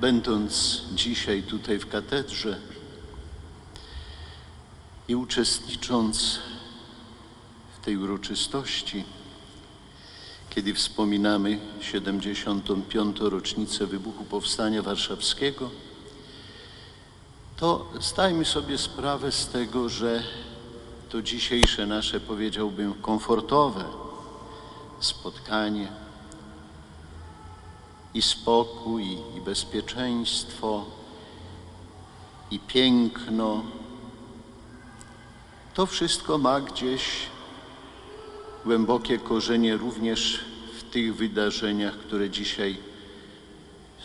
Będąc dzisiaj tutaj w katedrze i uczestnicząc w tej uroczystości, kiedy wspominamy 75. rocznicę wybuchu Powstania Warszawskiego, to zdajmy sobie sprawę z tego, że to dzisiejsze nasze, powiedziałbym, komfortowe spotkanie i spokój, i bezpieczeństwo, i piękno, to wszystko ma gdzieś głębokie korzenie również w tych wydarzeniach, które dzisiaj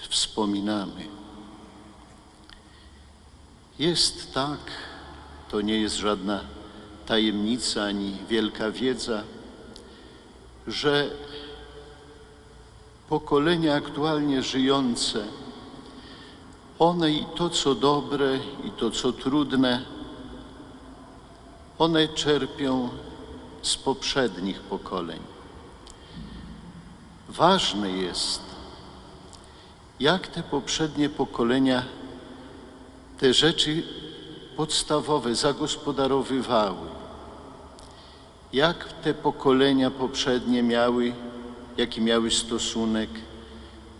wspominamy. Jest tak, to nie jest żadna tajemnica ani wielka wiedza, że pokolenia aktualnie żyjące, one i to, co dobre, i to, co trudne, one czerpią z poprzednich pokoleń. Ważne jest, jak te poprzednie pokolenia te rzeczy podstawowe zagospodarowywały, jak te pokolenia poprzednie miały, jaki miały stosunek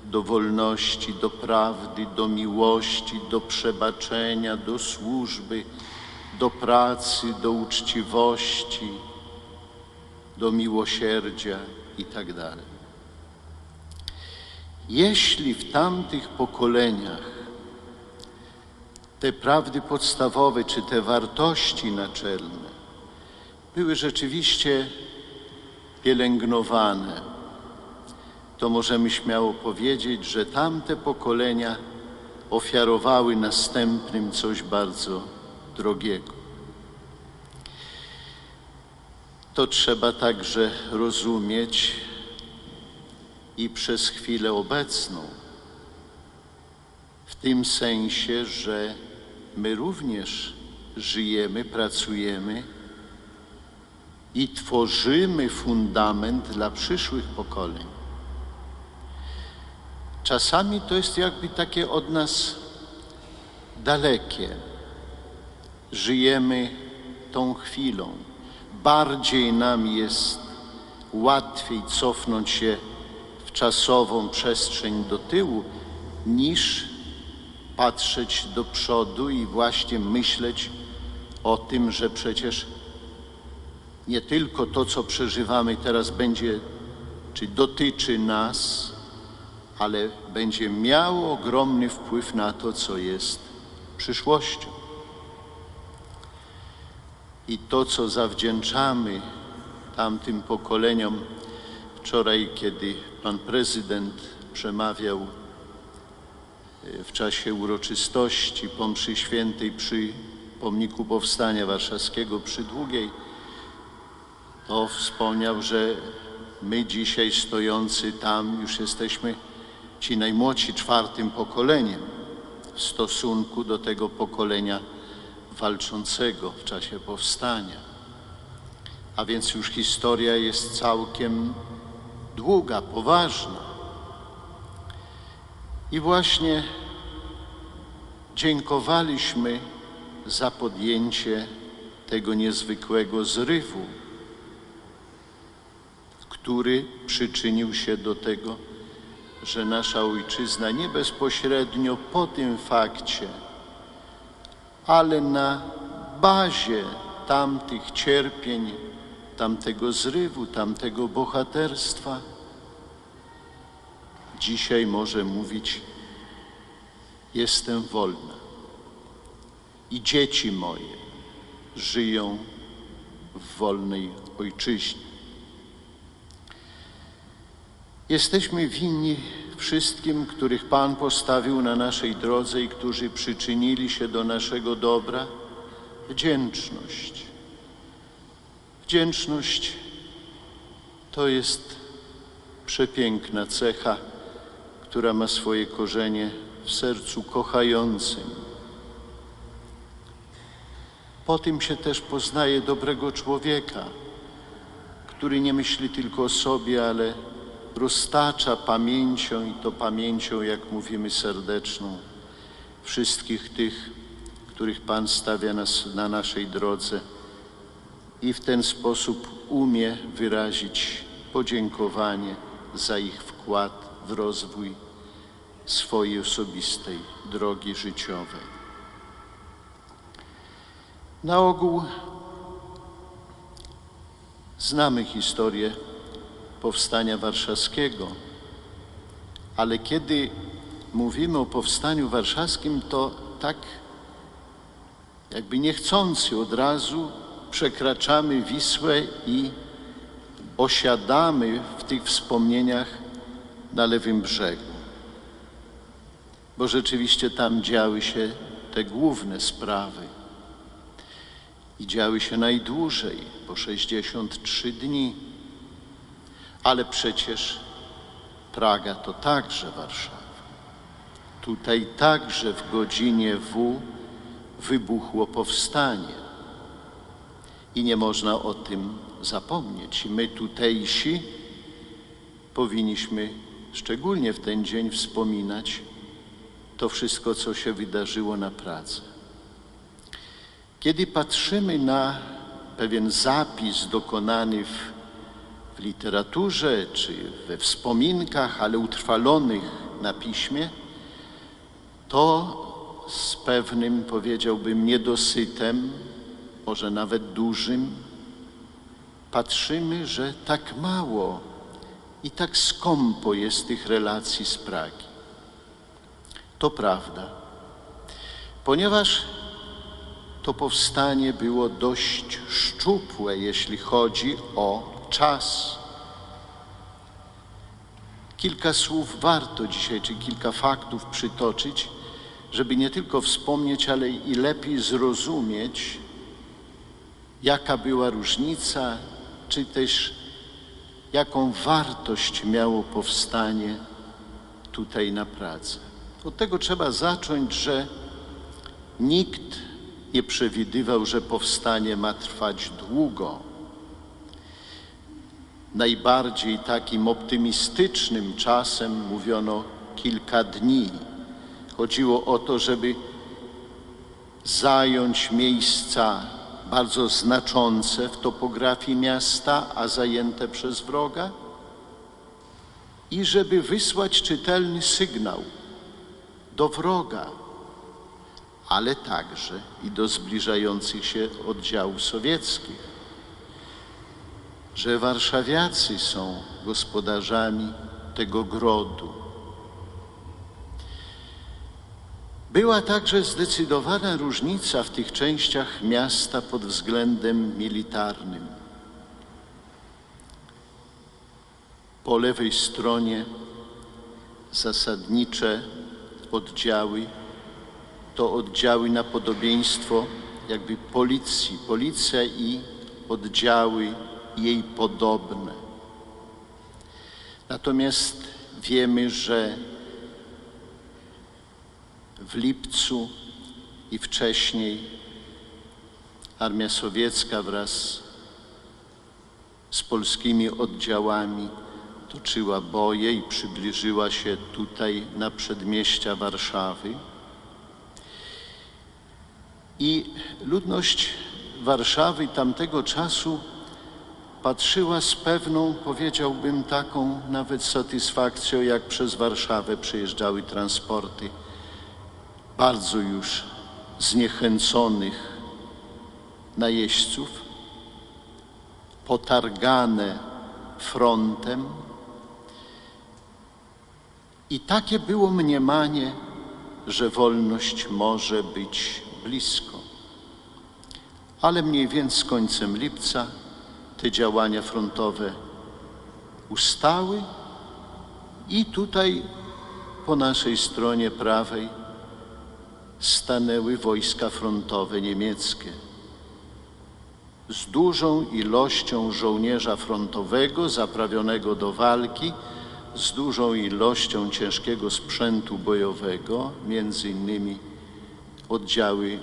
do wolności, do prawdy, do miłości, do przebaczenia, do służby, do pracy, do uczciwości, do miłosierdzia itd. Jeśli w tamtych pokoleniach te prawdy podstawowe czy te wartości naczelne były rzeczywiście pielęgnowane, to możemy śmiało powiedzieć, że tamte pokolenia ofiarowały następnym coś bardzo drogiego. To trzeba także rozumieć i przez chwilę obecną, w tym sensie, że my również żyjemy, pracujemy i tworzymy fundament dla przyszłych pokoleń. Czasami to jest jakby takie od nas dalekie. Żyjemy tą chwilą. Bardziej nam jest łatwiej cofnąć się w czasową przestrzeń do tyłu, niż patrzeć do przodu i właśnie myśleć o tym, że przecież nie tylko to, co przeżywamy teraz, będzie czy dotyczy nas, ale będzie miało ogromny wpływ na to, co jest przyszłością. I to, co zawdzięczamy tamtym pokoleniom, wczoraj, kiedy pan prezydent przemawiał e, w czasie uroczystości po mszy świętej przy pomniku Powstania Warszawskiego przy Długiej, to wspomniał, że my dzisiaj stojący tam już jesteśmy ci najmłodsi czwartym pokoleniem w stosunku do tego pokolenia walczącego w czasie powstania. A więc już historia jest całkiem długa, poważna. I właśnie dziękowaliśmy za podjęcie tego niezwykłego zrywu, który przyczynił się do tego, że nasza ojczyzna nie bezpośrednio po tym fakcie, ale na bazie tamtych cierpień, tamtego zrywu, tamtego bohaterstwa, dzisiaj może mówić: Jestem wolna. I dzieci moje żyją w wolnej ojczyźnie. Jesteśmy winni wszystkim, których Pan postawił na naszej drodze i którzy przyczynili się do naszego dobra, wdzięczność. Wdzięczność to jest przepiękna cecha, która ma swoje korzenie w sercu kochającym. Po tym się też poznaje dobrego człowieka, który nie myśli tylko o sobie, ale roztacza pamięcią i to pamięcią, jak mówimy, serdeczną wszystkich tych, których Pan stawia nas na naszej drodze i w ten sposób umie wyrazić podziękowanie za ich wkład w rozwój swojej osobistej drogi życiowej. Na ogół znamy historię powstania warszawskiego, ale kiedy mówimy o powstaniu warszawskim, to tak jakby niechcący od razu przekraczamy Wisłę i osiadamy w tych wspomnieniach na lewym brzegu. Bo rzeczywiście tam działy się te główne sprawy i działy się najdłużej, po 63 dni. Ale przecież Praga to także Warszawa. Tutaj także w godzinie W wybuchło powstanie. I nie można o tym zapomnieć. My tutejsi powinniśmy szczególnie w ten dzień wspominać to wszystko, co się wydarzyło na Pradze. Kiedy patrzymy na pewien zapis dokonany w, w literaturze czy we wspominkach, ale utrwalonych na piśmie, to z pewnym, powiedziałbym, niedosytem, może nawet dużym, patrzymy, że tak mało i tak skąpo jest tych relacji z Pragi. To prawda, ponieważ to powstanie było dość szczupłe, jeśli chodzi o czas. Kilka słów warto dzisiaj, czy kilka faktów przytoczyć, żeby nie tylko wspomnieć, ale i lepiej zrozumieć, jaka była różnica, czy też jaką wartość miało powstanie tutaj na Pradze. Od tego trzeba zacząć, że nikt nie przewidywał, że powstanie ma trwać długo. Najbardziej takim optymistycznym czasem mówiono kilka dni. Chodziło o to, żeby zająć miejsca bardzo znaczące w topografii miasta, a zajęte przez wroga, i żeby wysłać czytelny sygnał do wroga, ale także i do zbliżających się oddziałów sowieckich, że warszawiacy są gospodarzami tego grodu. Była także zdecydowana różnica w tych częściach miasta pod względem militarnym. Po lewej stronie zasadnicze oddziały to oddziały na podobieństwo jakby policji, policja i oddziały jej podobne. Natomiast wiemy, że w lipcu i wcześniej armia sowiecka wraz z polskimi oddziałami toczyła boje i przybliżyła się tutaj na przedmieścia Warszawy. I ludność Warszawy tamtego czasu patrzyła z pewną, powiedziałbym, taką nawet satysfakcją, jak przez Warszawę przejeżdżały transporty bardzo już zniechęconych najeźdźców, potargane frontem. I takie było mniemanie, że wolność może być blisko. Ale mniej więcej z końcem lipca te działania frontowe ustały i tutaj po naszej stronie prawej stanęły wojska frontowe niemieckie z dużą ilością żołnierza frontowego zaprawionego do walki, z dużą ilością ciężkiego sprzętu bojowego, między innymi oddziały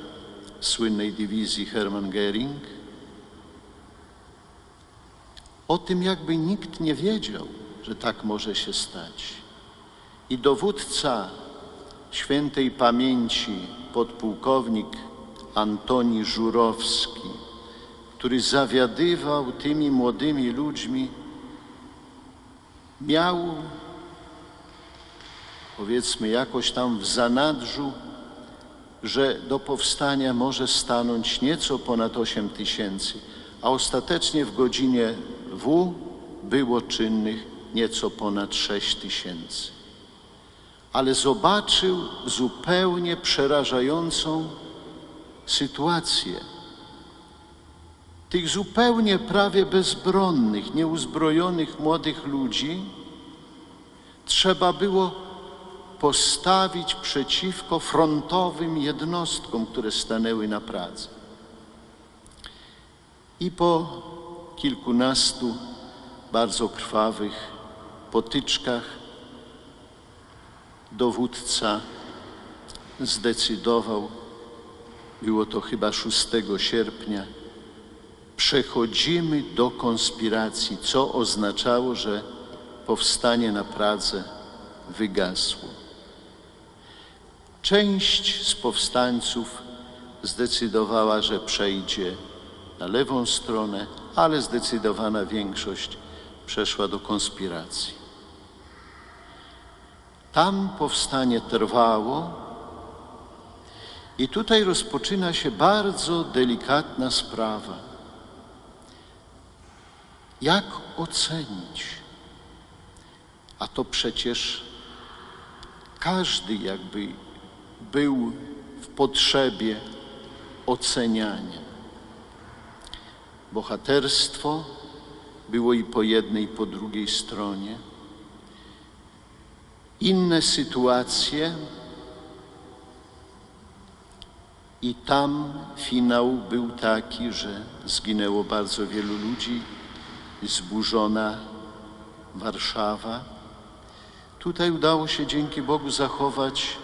słynnej dywizji Hermann Göring. O tym jakby nikt nie wiedział, że tak może się stać. I dowódca świętej pamięci, podpułkownik Antoni Żurowski, który zawiadywał tymi młodymi ludźmi, miał, powiedzmy, jakoś tam w zanadrzu, że do powstania może stanąć nieco ponad 8 tysięcy, a ostatecznie w godzinie W było czynnych nieco ponad 6 tysięcy. Ale zobaczył zupełnie przerażającą sytuację. Tych zupełnie prawie bezbronnych, nieuzbrojonych młodych ludzi trzeba było postawić przeciwko frontowym jednostkom, które stanęły na Pradze. I po kilkunastu bardzo krwawych potyczkach dowódca zdecydował, było to chyba 6 sierpnia, przechodzimy do konspiracji, co oznaczało, że powstanie na Pradze wygasło. Część z powstańców zdecydowała, że przejdzie na lewą stronę, ale zdecydowana większość przeszła do konspiracji. Tam powstanie trwało i tutaj rozpoczyna się bardzo delikatna sprawa. Jak ocenić? A to przecież każdy jakby był w potrzebie oceniania. Bohaterstwo było i po jednej, i po drugiej stronie. Inne sytuacje, i tam finał był taki, że zginęło bardzo wielu ludzi, zburzona Warszawa. Tutaj udało się dzięki Bogu zachować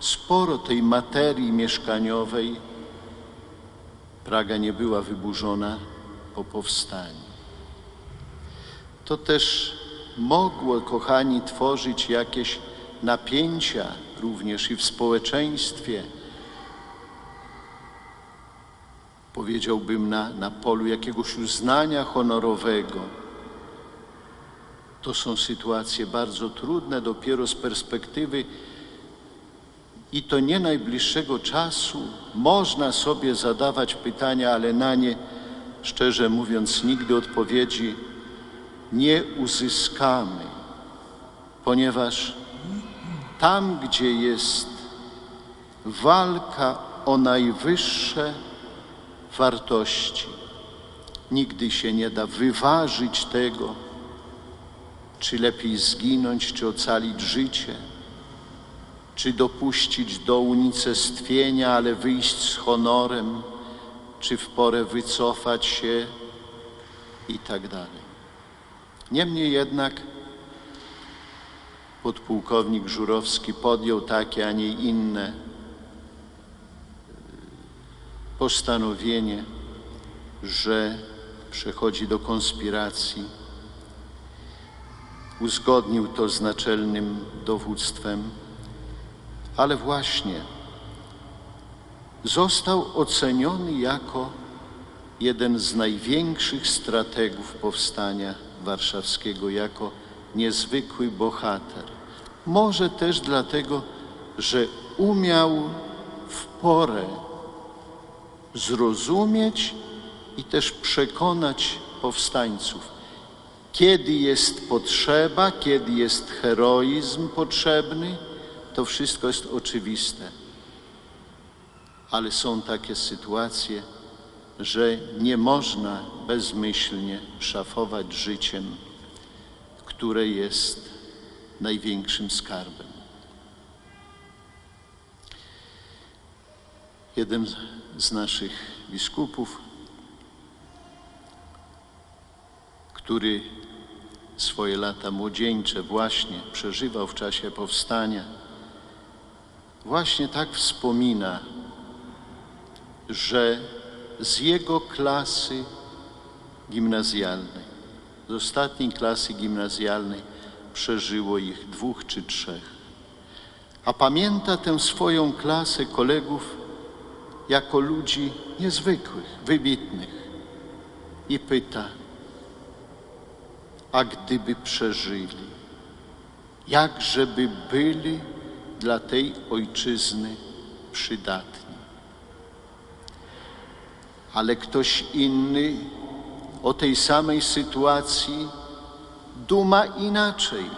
sporo tej materii mieszkaniowej. Praga nie była wyburzona po powstaniu. To też mogło, kochani, tworzyć jakieś napięcia również i w społeczeństwie. Powiedziałbym na, na polu jakiegoś uznania honorowego. To są sytuacje bardzo trudne, dopiero z perspektywy i to nie najbliższego czasu można sobie zadawać pytania, ale na nie, szczerze mówiąc, nigdy odpowiedzi nie uzyskamy, ponieważ tam, gdzie jest walka o najwyższe wartości, nigdy się nie da wyważyć tego, czy lepiej zginąć, czy ocalić życie czy dopuścić do unicestwienia, ale wyjść z honorem, czy w porę wycofać się i tak dalej. Niemniej jednak podpułkownik Żurowski podjął takie, a nie inne postanowienie, że przechodzi do konspiracji. Uzgodnił to z naczelnym dowództwem ale właśnie został oceniony jako jeden z największych strategów powstania warszawskiego, jako niezwykły bohater. Może też dlatego, że umiał w porę zrozumieć i też przekonać powstańców, kiedy jest potrzeba, kiedy jest heroizm potrzebny to wszystko jest oczywiste. Ale są takie sytuacje, że nie można bezmyślnie szafować życiem, które jest największym skarbem. Jeden z naszych biskupów, który swoje lata młodzieńcze właśnie przeżywał w czasie powstania, właśnie tak wspomina, że z jego klasy gimnazjalnej z ostatniej klasy gimnazjalnej przeżyło ich dwóch czy trzech. A pamięta tę swoją klasę kolegów jako ludzi niezwykłych, wybitnych i pyta, a gdyby przeżyli, jak żeby byli dla tej ojczyzny przydatni. Ale ktoś inny o tej samej sytuacji duma inaczej.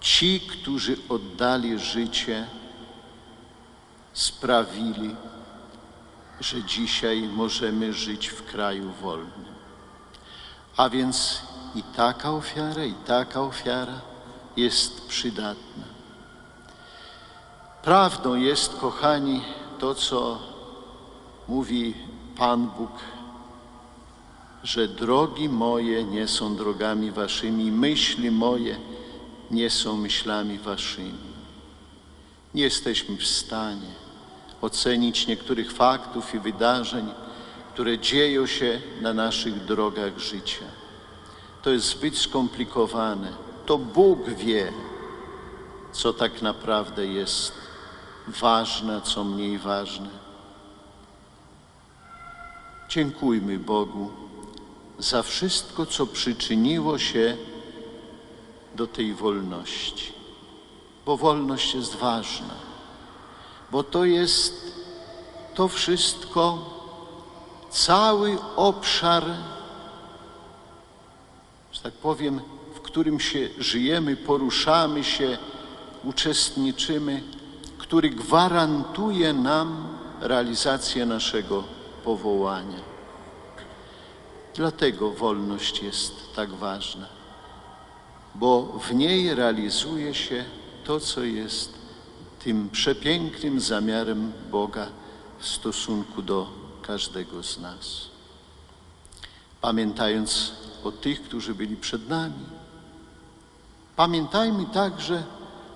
Ci, którzy oddali życie, sprawili, że dzisiaj możemy żyć w kraju wolnym. A więc i taka ofiara, i taka ofiara jest przydatna. Prawdą jest, kochani, to, co mówi Pan Bóg, że drogi moje nie są drogami waszymi, myśli moje nie są myślami waszymi. Nie jesteśmy w stanie ocenić niektórych faktów i wydarzeń, które dzieją się na naszych drogach życia. To jest zbyt skomplikowane. To Bóg wie, co tak naprawdę jest ważne, co mniej ważne. Dziękujmy Bogu za wszystko, co przyczyniło się do tej wolności, bo wolność jest ważna, bo to jest to wszystko, cały obszar, że tak powiem, którym się żyjemy, poruszamy się, uczestniczymy, który gwarantuje nam realizację naszego powołania. Dlatego wolność jest tak ważna, bo w niej realizuje się to, co jest tym przepięknym zamiarem Boga w stosunku do każdego z nas. Pamiętając o tych, którzy byli przed nami, pamiętajmy także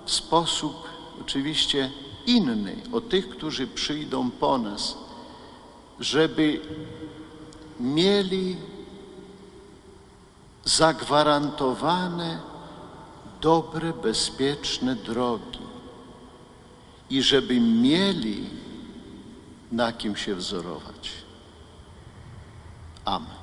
w sposób oczywiście inny o tych, którzy przyjdą po nas, żeby mieli zagwarantowane dobre, bezpieczne drogi i żeby mieli na kim się wzorować. Amen.